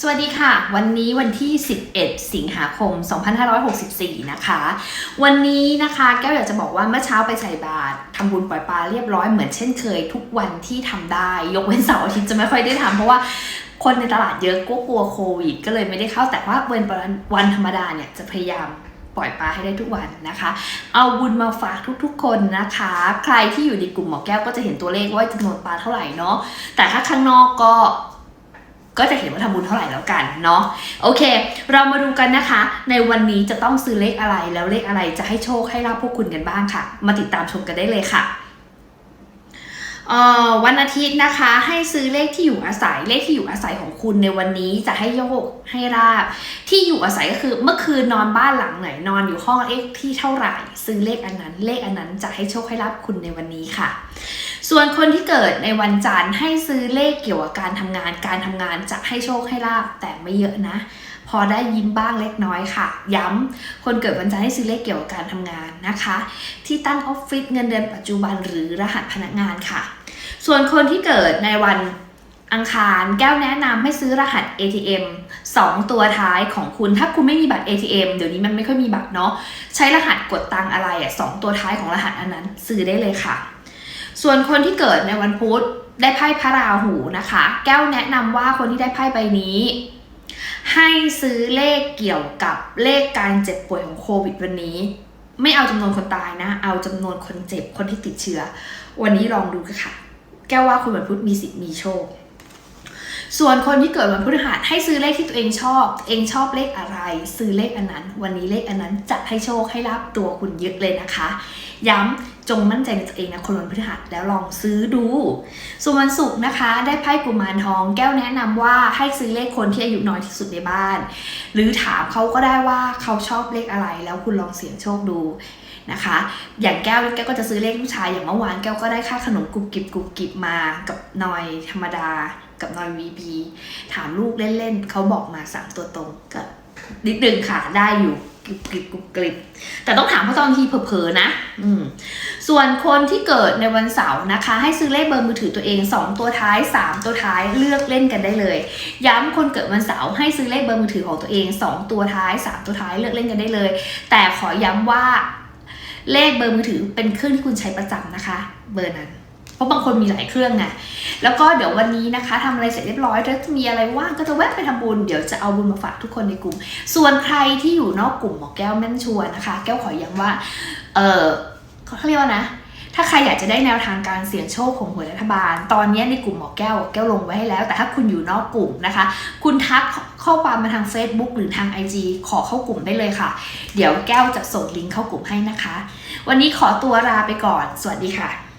สวัสดีค่ะ วันนี้วันที่ 11 สิงหาคม 2564 นะคะ วันนี้นะคะแก้วอยากจะบอกว่าเมื่อเช้าไปใส่บาตรทำบุญปล่อยปลาเรียบร้อยเหมือนเช่นเคยทุกวันที่ทำได้ ยกเว้นเสาร์อาทิตย์จะไม่ค่อยได้ทำเพราะว่าคนในตลาดเยอะก็กลัวโควิด ก็เลยไม่ได้เข้าแต่ว่าเวันวันธรรมดาเนี่ยจะพยายามปล่อยปลาให้ได้ทุกวันนะคะ เอาบุญมาฝากทุกๆ คนนะคะ ใครที่อยู่ในกลุ่มหมอแก้วก็จะเห็นตัวเลขว่าจำนวนปลาเท่าไหร่เนาะแต่ถ้าข้างนอกก็ ก็จะเห็นว่าทำบุญเท่าไหร่แล้วกันเนาะโอเค เรามาดูกันนะคะ ในวันนี้จะต้องซื้อเลขอะไรแล้วเลขอะไรจะให้โชคให้ลาบพวกคุณกันบ้างค่ะ มาติดตามชมกันได้เลยค่ะวันอาทิตย์นะคะให้ซื้อเลขที่อยู่อาศัยเลขที่อยู่อาศัยของคุณในวันนี้จะให้โยกให้ราบ ที่อยู่อาศัยก็คือเมื่อคืนนอนบ้านหลังไหนนอนอยู่ห้องเลขที่เท่าไหร่ ซื้อเลขอันนั้นเลขอันนั้นจะให้โชคให้ลาบคุณในวันนี้ค่ะ ส่วนคนที่เกิดในวันจันทร์ให้ซื้อเลขเกี่ยวกับการทำงาน การทำงานจะให้โชคให้ลาบแต่ไม่เยอะนะ พอได้ยิ้มบ้างเล็กน้อยค่ะ ย้ำคนเกิดวันจันทร์ให้ซื้อเลขเกี่ยวกับการทำงานนะคะ ที่ตั้งออฟฟิศเงินเดือนปัจจุบันหรือรหัสพนักงานค่ะ ส่วนคนที่เกิดในวันอังคารแก้วแนะนำให้ซื้อรหัส ATM 2 ตัวท้ายของคุณถ้าคุณไม่มีบัตร ATM เดี๋ยวนี้มันไม่ค่อยมีบัตรเนาะใช้รหัสกดตังอะไรอะสองตัวท้ายของรหัสอันนั้นซื้อได้เลยค่ะ ส่วนคนที่เกิดในวันพุธได้ไพ่พระราหูนะคะ แก้วแนะนำว่าคนที่ได้ไพ่ใบนี้ ให้ซื้อเลขเกี่ยวกับเลขการเจ็บป่วยของโควิดวันนี้ ไม่เอาจำนวนคนตายนะ เอาจำนวนคนเจ็บคนที่ติดเชื้อ วันนี้ลองดูกันค่ะ แก้วว่าคุณวันพุธมีสิทธิ์มีโชคส่วนคนที่เกิดวันพฤหัสให้ซื้อเลขที่ตัวเองชอบ เองชอบเลขอะไร ซื้อเลขอันนั้น วันนี้เลขอันนั้นจะให้โชคให้ลาบตัวคุณเยอะเลยนะคะ ย้ำ จงมั่นใจในตัวเองนะคนวันพฤหัสแล้วลองซื้อดู ส่วนวันศุกร์นะคะ ได้ไพ่กุมารทอง แก้วแนะนำว่าให้ซื้อเลขคนที่อายุน้อยที่สุดในบ้าน หรือถามเขาก็ได้ว่าเขาชอบเลขอะไร แล้วคุณลองเสี่ยงโชคดูนะคะ อย่างแก้วแก้วก็จะซื้อเลขผู้ชายอย่างเมื่อวานแก้วก็ได้ค่าขนมกรุบกริบกรุบกริบมากับนอยธรรมดากับนอยวีพีถามลูกเล่นๆเขาบอกมาสามตัวตรงก็ นิดนึงค่ะได้อยู่กริบกริบกรุบกริบแต่ต้องถามเขาตอนทีเผลอๆนะ อืม ส่วนคนที่เกิดในวันเสาร์นะคะ ให้ซื้อเลขเบอร์มือถือตัวเอง 2 ตัวท้าย 3 ตัวท้ายเลือกเล่นกันได้เลย ย้ำคนเกิดวันเสาร์ให้ซื้อเลขเบอร์มือถือของตัวเอง 2 ตัวท้าย 3 ตัวท้ายเลือกเล่นกันได้เลย แต่ขอย้ำว่า เลขเบอร์มือถือเป็นเครื่องที่คุณใช้ประจำนะคะ เบอร์นั้น เพราะบางคนมีหลายเครื่องไงแล้วก็เดี๋ยววันนี้นะคะทำอะไรเสร็จเรียบร้อยถ้ามีอะไรว่างก็จะแวะไปทำบุญ เดี๋ยวจะเอาบุญมาฝากทุกคนในกลุ่ม ส่วนใครที่อยู่นอกกลุ่มหมอแก้วแม่นชัวนะคะ แก้วขอย้ำว่า เออเขาเรียกว่านะถ้าใครอยากจะได้แนวทางการเสี่ยงโชคของหวยรัฐบาล ตอนนี้ในกลุ่มหมอแก้ว แก้วลงไว้ให้แล้ว แต่ถ้าคุณอยู่นอกกลุ่มนะคะ คุณทักข้อความมาทาง Facebook หรือทาง IG ขอเข้ากลุ่มได้เลยค่ะ เดี๋ยวแก้วจะส่งลิงก์เข้ากลุ่มให้นะคะ วันนี้ขอตัวลาไปก่อน สวัสดีค่ะ